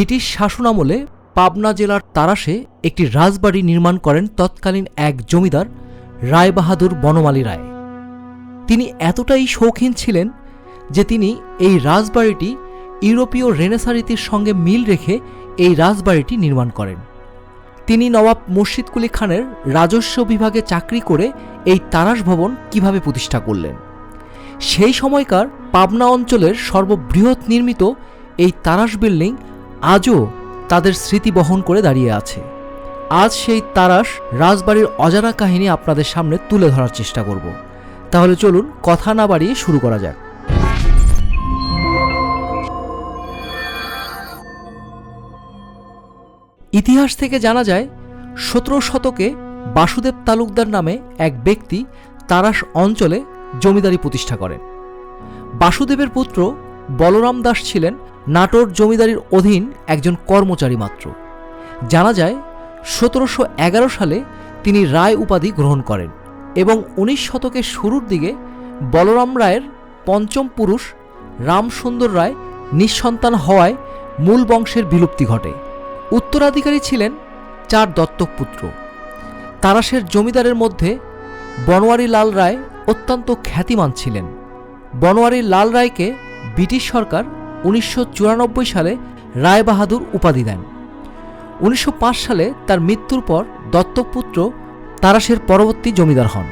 British শাসনামলে পাবনা জেলার তারাশে একটি রাজবাড়ি নির্মাণ করেন তৎকালীন এক জমিদার রায়বাহাদুর বনমালী রায়। তিনি এতটাই শৌখিন ছিলেন যে তিনি এই রাজবাড়িটি ইউরোপীয় রেনেসা রীতির সঙ্গে মিল রেখে এই রাজবাড়িটি নির্মাণ করেন। তিনি নবাব মুর্শিদ কুলি খানের রাজস্ব বিভাগে চাকরি করে এই তারাস ভবন কীভাবে প্রতিষ্ঠা করলেন? সেই সময়কার পাবনা অঞ্চলের সর্ববৃহৎ নির্মিত এই তারাস বিল্ডিং আজও তাদের স্মৃতি বহন করে দাঁড়িয়ে আছে। আজ সেই তারাস রাজবাড়ির অজানা কাহিনী আপনাদের সামনে তুলে ধরার চেষ্টা করব। তাহলে চলুন কথা না বাড়িয়ে শুরু করা যাক। ইতিহাস থেকে জানা যায়, সতেরো শতকে বাসুদেব তালুকদার নামে এক ব্যক্তি তারাস অঞ্চলে জমিদারি প্রতিষ্ঠা করেন। বাসুদেবের পুত্র বলরাম দাস ছিলেন নাটোর জমিদারির অধীন একজন কর্মচারী মাত্র। জানা যায়, সতেরোশো এগারো সালে তিনি রায় উপাধি গ্রহণ করেন এবং উনিশ শতকের শুরুর দিকে বলরাম রায়ের পঞ্চম পুরুষ রামসুন্দর রায় নিঃসন্তান হওয়ায় মূল বংশের বিলুপ্তি ঘটে। উত্তরাধিকারী ছিলেন চার দত্তক পুত্র। তারাশের জমিদারের মধ্যে বনোয়ারি লাল রায় অত্যন্ত খ্যাতিমান ছিলেন। বনোয়ারি লাল রায়কে ব্রিটিশ সরকার উনিশশো চুরানব্বই সালে রায়বাহাদুর উপাধি দেন। উনিশশো পাঁচ সালে তার মৃত্যুর পর দত্তক পুত্র তারাশের পরবর্তী জমিদার হন।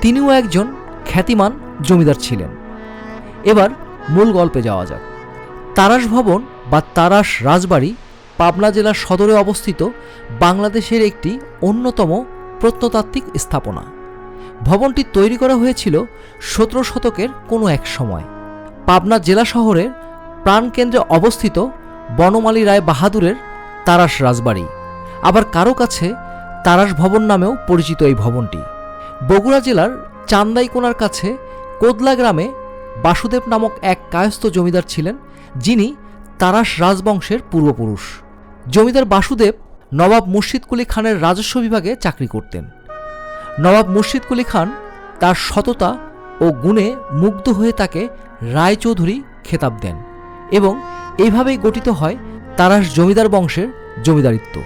তিনিও একজন খ্যাতিমান জমিদার ছিলেন। এবার মূল গল্পে যাওয়া যাক। তারাস ভবন বা তারাস রাজবাড়ি পাবনা জেলার সদরে অবস্থিত বাংলাদেশের একটি অন্যতম প্রত্নতাত্ত্বিক স্থাপনা। ভবনটি তৈরি করা হয়েছিল সতেরো শতকের কোনো এক সময়। পাবনা জেলা শহরের প্রাণকেন্দ্রে অবস্থিত বনমালী রায় বাহাদুরের তারাস রাজবাড়ি। আবার কারও কাছে তারাস ভবন নামেও পরিচিত এই ভবনটি। বগুড়া জেলার চান্দাইকোনার কাছে কোদলা গ্রামে বাসুদেব নামক এক কায়স্থ জমিদার ছিলেন, যিনি তারাস রাজবংশের পূর্বপুরুষ। জমিদার বাসুদেব নবাব মুর্শিদ কুলি খানের রাজস্ব বিভাগে চাকরি করতেন। নবাব মুর্শিদ কুলি খান তার সততা ও গুণে মুগ্ধ হয়ে তাকে রায়চৌধুরী খেতাব দেন এবং এইভাবেই গঠিত হয় তারাস জমিদার বংশের জমিদারিত্ব।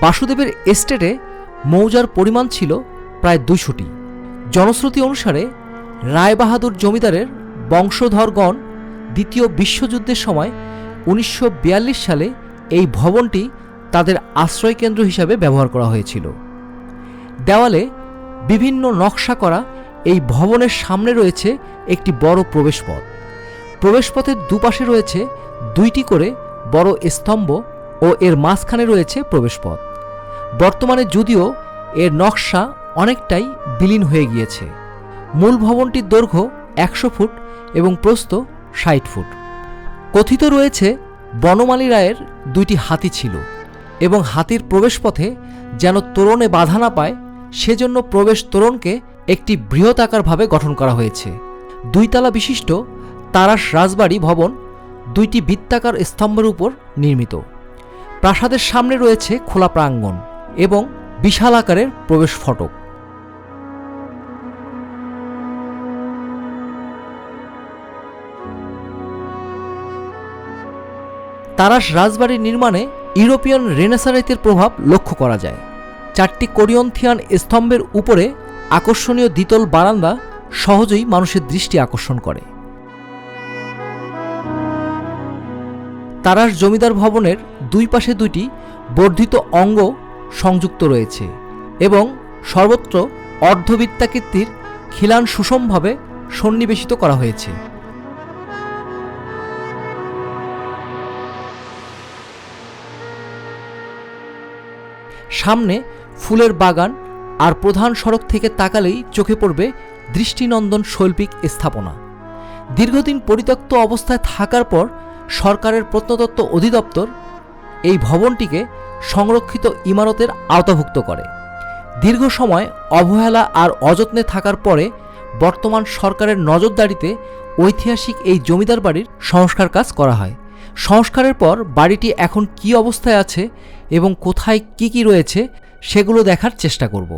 বাসুদেবের এস্টেটে মৌজার পরিমাণ ছিল প্রায় দুইশোটি। জনশ্রুতি অনুসারে রায়বাহাদুর জমিদারের বংশধরগণ দ্বিতীয় বিশ্বযুদ্ধের সময় উনিশশো বিয়াল্লিশ সালে এই ভবনটি তাদের আশ্রয়কেন্দ্র হিসাবে ব্যবহার করা হয়েছিল। দেওয়ালে বিভিন্ন নকশা করা এই ভবনের সামনে রয়েছে একটি বড় প্রবেশপথ। প্রবেশপথের দুপাশে রয়েছে দুইটি করে বড় স্তম্ভ ও এর মাঝখানে রয়েছে প্রবেশপথ। বর্তমানে যদিও এর নকশা অনেকটাই বিলীন হয়ে গিয়েছে। মূল ভবনটির দৈর্ঘ্য একশো ফুট এবং প্রস্থ ষাট ফুট। কথিত রয়েছে, বনমালী রায়ের দুইটি হাতি ছিল এবং হাতির প্রবেশপথে যেন তোরণে বাধা না পায়, সেজন্য প্রবেশ তোরণকে একটি বৃহতাকারভাবে গঠন করা হয়েছে। দুইতলা বিশিষ্ট তারাস রাজবাড়ি ভবন দুইটি বৃত্তাকার স্তম্ভের উপর নির্মিত। প্রাসাদের সামনে রয়েছে খোলা প্রাঙ্গণ এবং বিশাল আকারের প্রবেশ ফটক। তারাস রাজবাড়ির নির্মাণে ইউরোপিয়ান রেনেসারাইতের প্রভাব লক্ষ্য করা যায়। চারটি কোরিয়ন্থিয়ান স্তম্ভের উপরে আকর্ষণীয় দ্বিতল বারান্দা সহজেই মানুষের দৃষ্টি আকর্ষণ করে। তারাস জমিদার ভবনের দুই পাশে দুইটি বর্ধিত অঙ্গ সংযুক্ত রয়েছে এবং সর্বত্র অর্ধবৃত্তাকৃতির খিলান সুষমভাবে সন্নিবেশিত করা হয়েছে। সামনে ফুলের বাগান আর প্রধান সড়ক থেকে তাকালেই চোখে পড়বে দৃষ্টিনন্দন শৈল্পিক স্থাপনা। দীর্ঘদিন পরিত্যক্ত অবস্থায় থাকার পর সরকারের প্রত্নতত্ত্ব অধিদপ্তর এই ভবনটিকে সংরক্ষিত ইমারতের আওতাভুক্ত করে। দীর্ঘ সময় অবহেলা আর অযত্নে থাকার পরে বর্তমান সরকারের নজরদারিতে ঐতিহাসিক এই জমিদার বাড়ির সংস্কার কাজ করা হয়। সংস্কারের পর বাড়িটি এখন কী অবস্থায় আছে এবং কোথায় কি কি রয়েছে সেগুলো দেখার চেষ্টা করব।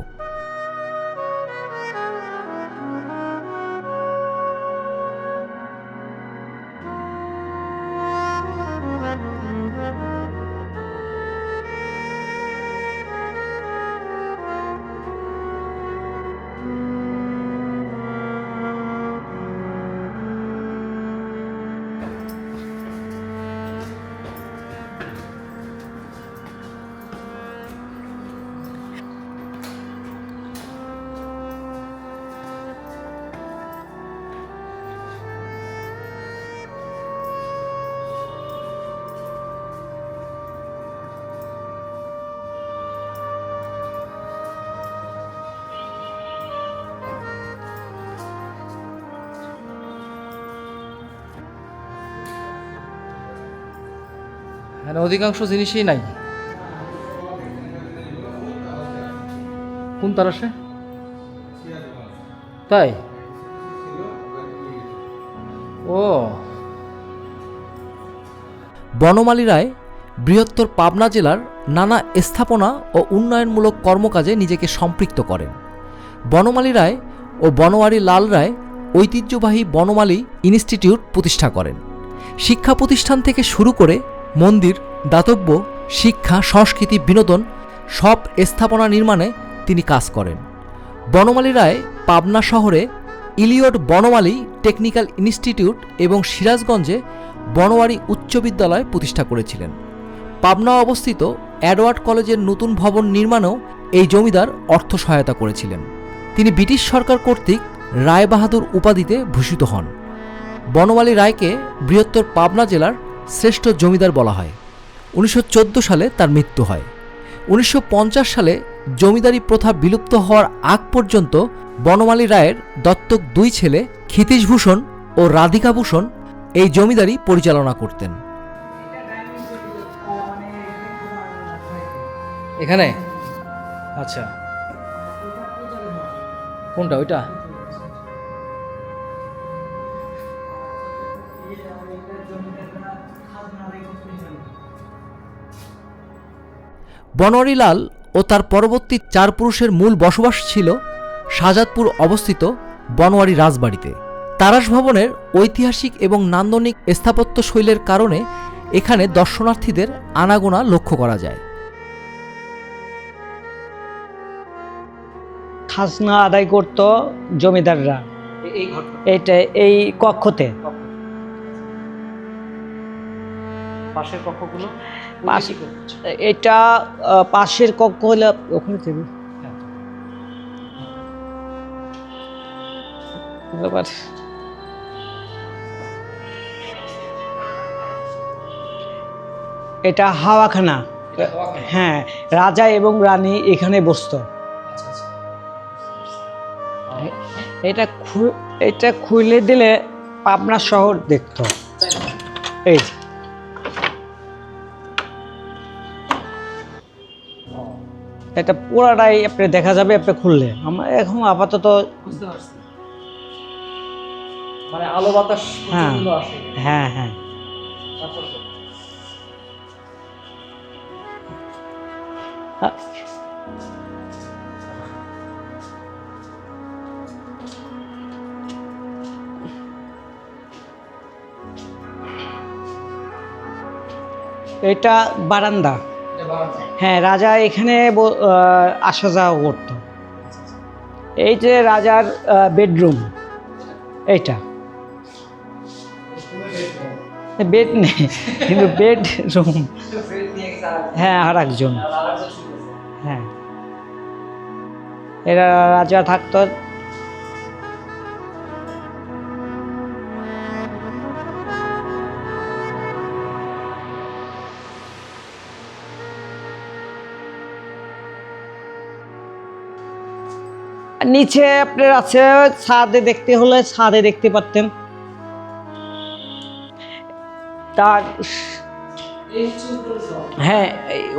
এখানে অধিকাংশ জিনিসই নাই। কোন তারাসে তাই? ও। বনমালী রায় বৃহত্তর পাবনা জেলার নানা স্থাপনা ও উন্নয়নমূলক কর্মকাজে নিজেকে সম্পৃক্ত করেন। বনমালী রায় ও বনোয়ারি লাল রায় ঐতিহ্যবাহী বনমালী ইনস্টিটিউট প্রতিষ্ঠা করেন। শিক্ষা প্রতিষ্ঠান থেকে শুরু করে মন্দির, দাতব্য, শিক্ষা, সংস্কৃতি, বিনোদন সব স্থাপনা নির্মাণে তিনি কাজ করেন। বনমালী রায় পাবনা শহরে ইলিয়ট বনমালী টেকনিক্যাল ইনস্টিটিউট এবং সিরাজগঞ্জে বনোয়ারি উচ্চ বিদ্যালয় প্রতিষ্ঠা করেছিলেন। পাবনা অবস্থিত অ্যাডওয়ার্ড কলেজের নতুন ভবন নির্মাণেও এই জমিদার অর্থ সহায়তা করেছিলেন। তিনি ব্রিটিশ সরকার কর্তৃক রায়বাহাদুর উপাধিতে ভূষিত হন। বনমালী রায়কে বৃহত্তর পাবনা জেলার শ্রেষ্ঠ জমিদার বলা হয়। উনিশশো চোদ্দ সালে তার মৃত্যু হয়। উনিশশো পঞ্চাশ সালে জমিদারি প্রথা বিলুপ্ত হওয়ার আগ পর্যন্ত বনমালী রায়ের দত্তক দুই ছেলে ক্ষিতীশভূষণ ও রাধিকাভূষণ এই জমিদারি পরিচালনা করতেন। এখানে? আচ্ছা। কোনটা? ওইটা? বনোয়ারিলাল ও তার পরবর্তী চার পুরুষের মূল বসবাস ছিল শাহজাদপুর অবস্থিত বনোয়ারি রাজবাড়িতে। তারাস ভবনের ঐতিহাসিক এবং নান্দনিক স্থাপত্য শৈলের কারণে এখানে দর্শনার্থীদের আনাগোনা লক্ষ্য করা যায়। খাজনা আদায় করত জমিদাররা। এইটা এই কক্ষতে। পাশের কক্ষগুলো? এটা পাশের কক্ষ হলে ওখানে থেকে। এটা হাওয়াখানা। হ্যাঁ রাজা এবং রানী এখানে বসতো। এটা খু- এটা খুলে দিলে পাবনা শহর দেখতো। এই এটা পুরাটাই আপনি দেখা যাবে আপনি খুললে আমার এখন আপাতত মানে আলো বাতাস হ্যাঁ। হ্যাঁ হ্যাঁ এটা বারান্দা। হ্যাঁ রাজা এখানে আসা যাওয়া করতো। এই যে রাজার বেডরুম এইটা। বেড নেই, কিন্তু বেডরুম হ্যাঁ আর একজন। হ্যাঁ। এরা রাজা থাকতো নিচে আপনার আছে ছাদে দেখতে হলে ছাদে দেখতে পারতেন। তার হ্যাঁ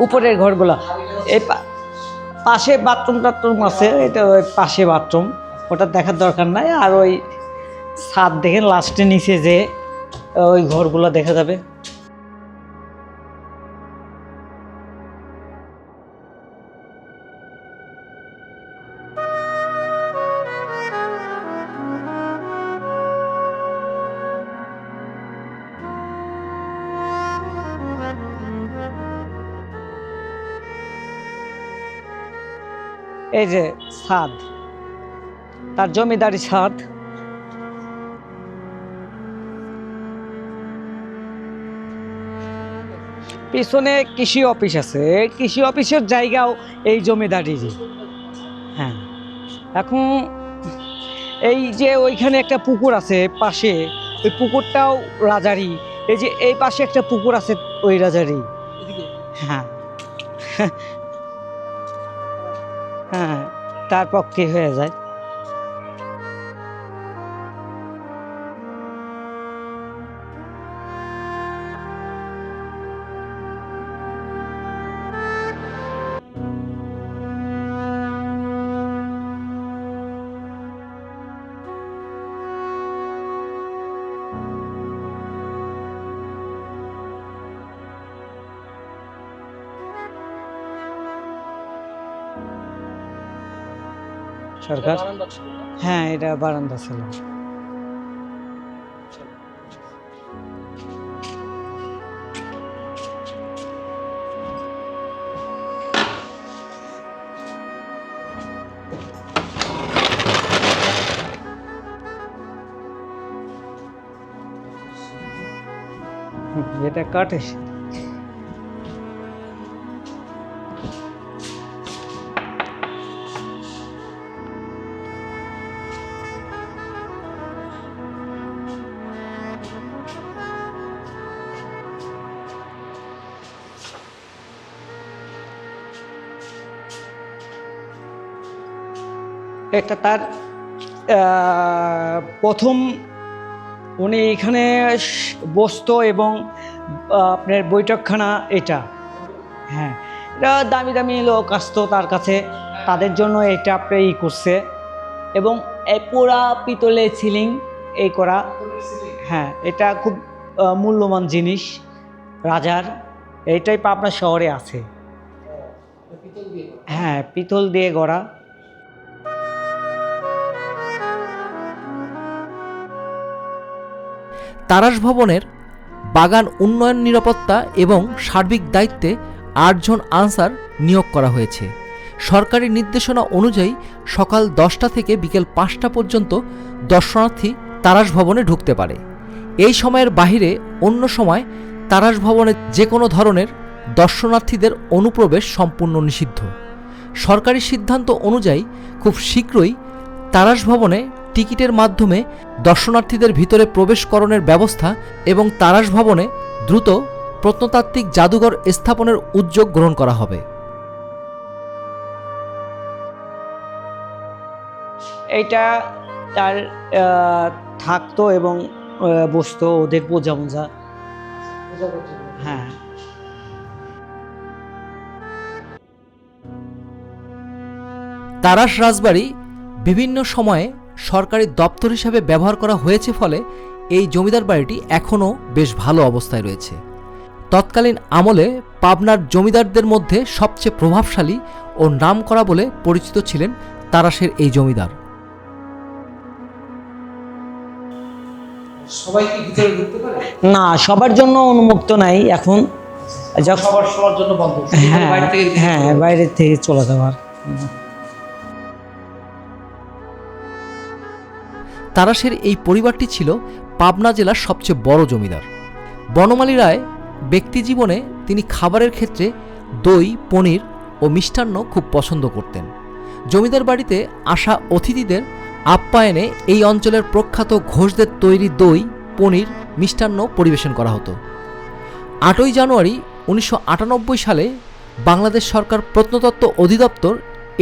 উপরের ঘরগুলো। এই পাশে বাথরুম টাথরুম আছে, এটা ওই পাশে বাথরুম ওটা দেখার দরকার নাই। আর ওই ছাদ দেখেন লাস্টে নিচে যে ওই ঘরগুলো দেখা যাবে। এই যে সাদ, তার জমিদারি সাদ। পিছনে কৃষি অফিস আছে কৃষি অফিসের জায়গাও এই জমিদারিরই। হ্যাঁ এখন এই যে ওইখানে একটা পুকুর আছে পাশে, ওই পুকুরটাও রাজারই। এই যে এই পাশে একটা পুকুর আছে ওই রাজারই। হ্যাঁ হ্যাঁ তার পক্ষে হয়ে যায়? সরকার। হ্যাঁ এটা বারান্দা ছিল। এটা কাঠের একটা তার প্রথম উনি এখানে বসতো এবং আপনার বৈঠকখানা এটা। হ্যাঁ এটা দামি দামি লোক আসতো তার কাছে, তাদের জন্য এটা আপনি ই করছে। এবং পোড়া পিতলে সিলিং এই করা হ্যাঁ এটা খুব মূল্যবান জিনিস, রাজার। এইটাই পাবনা শহরে আছে। হ্যাঁ পিতল দিয়ে গড়া। তারাস ভবনের বাগান উন্নয়ন নিরাপত্তা এবং সার্বিক দায়িত্বে আটজন আনসার নিয়োগ করা হয়েছে। সরকারি নির্দেশনা অনুযায়ী সকাল দশটা থেকে বিকেল পাঁচটা পর্যন্ত দর্শনার্থী তারাস ভবনে ঢুকতে পারে। এই সময়ের বাহিরে অন্য সময় তারাস ভবনে যে কোনো ধরনের দর্শনার্থীদের অনুপ্রবেশ সম্পূর্ণ নিষিদ্ধ। সরকারি সিদ্ধান্ত অনুযায়ী খুব শীঘ্রই তারাস ভবনে টিকিটের মাধ্যমে দর্শনার্থীদের ভিতরে প্রবেশকরণের ব্যবস্থা এবং তারাস ভবনে দ্রুত প্রত্নতাত্ত্বিক জাদুঘর স্থাপনের উদ্যোগ গ্রহণ করা হবে। এটা তার থাকতো এবং বসতো ওদের বোঝা মোজা। হ্যাঁ। তারাস রাজবাড়ি বিভিন্ন সময়ে সরকারি দপ্তর হিসাবে ব্যবহার করা হয়েছে ফলে এই জমিদার বাড়িটি এখনও বেশ ভালো অবস্থায় রয়েছে। তৎকালীন আমলে পাবনার জমিদারদের মধ্যে সবচেয়ে প্রভাবশালী ও নাম করা বলে পরিচিত ছিলেন তারাসের এই জমিদার। সবাই কি ভিতরে ঢুকতে পারে? না সবার জন্য উন্মুক্ত নাই এখন যখন সবার সবার জন্য বন্ধ। হ্যাঁ বাইরে থেকে হ্যাঁ বাইরের থেকে চলে যাওয়ার। তারাশের এই পরিবারটি ছিল পাবনা জেলার সবচেয়ে বড় জমিদার। বনমালী রায় ব্যক্তিজীবনে তিনি খাবারের ক্ষেত্রে দই, পনির ও মিষ্টান্ন খুব পছন্দ করতেন। জমিদার বাড়িতে আসা অতিথিদের আপ্যায়নে এই অঞ্চলের প্রখ্যাত ঘোষদের তৈরি দই, পনির, মিষ্টান্ন পরিবেশন করা হতো। আটই জানুয়ারি উনিশশো আটানব্বই সালে বাংলাদেশ সরকার প্রত্নতত্ত্ব অধিদপ্তর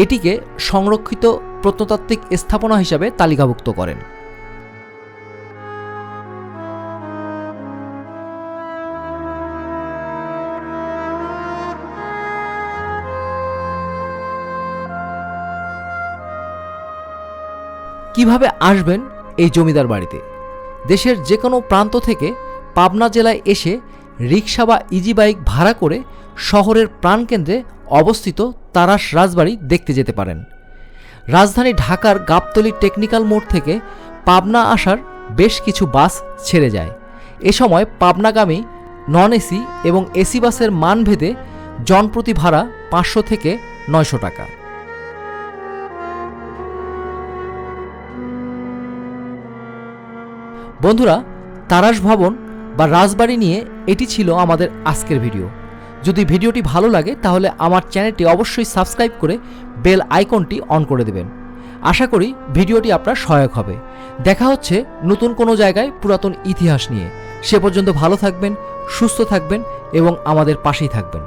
এটিকে সংরক্ষিত প্রত্নতাত্ত্বিক স্থাপনা হিসাবে তালিকাভুক্ত করেন। কীভাবে আসবেন এই জমিদার বাড়িতে? দেশের যে কোনো প্রান্ত থেকে পাবনা জেলায় এসে রিক্সা বা ইজি বাইক ভাড়া করে শহরের প্রাণকেন্দ্রে অবস্থিত তারাস রাজবাড়ি দেখতে যেতে পারেন। রাজধানী ঢাকার গাবতলী টেকনিক্যাল মোড় থেকে পাবনা আসার বেশ কিছু বাস ছেড়ে যায়। এ সময় পাবনাগামী নন এসি এবং এসি বাসের মানভেদে জনপ্রতি ভাড়া পাঁচশো থেকে নয়শো টাকা। বন্ধুরা তারাস ভবন বা রাজবাড়ি নিয়ে এটি ছিল আমাদের আজকের ভিডিও। যদি ভিডিওটি ভালো লাগে, তাহলে আমার চ্যানেলটি অবশ্যই সাবস্ক্রাইব করে বেল আইকনটি অন করে দেবেন। আশা করি ভিডিওটি আপনার সহায়ক হবে। দেখা হচ্ছে নতুন কোনো জায়গায় পুরাতন ইতিহাস নিয়ে। সে পর্যন্ত ভালো থাকবেন, সুস্থ থাকবেন এবং আমাদের পাশেই থাকবেন।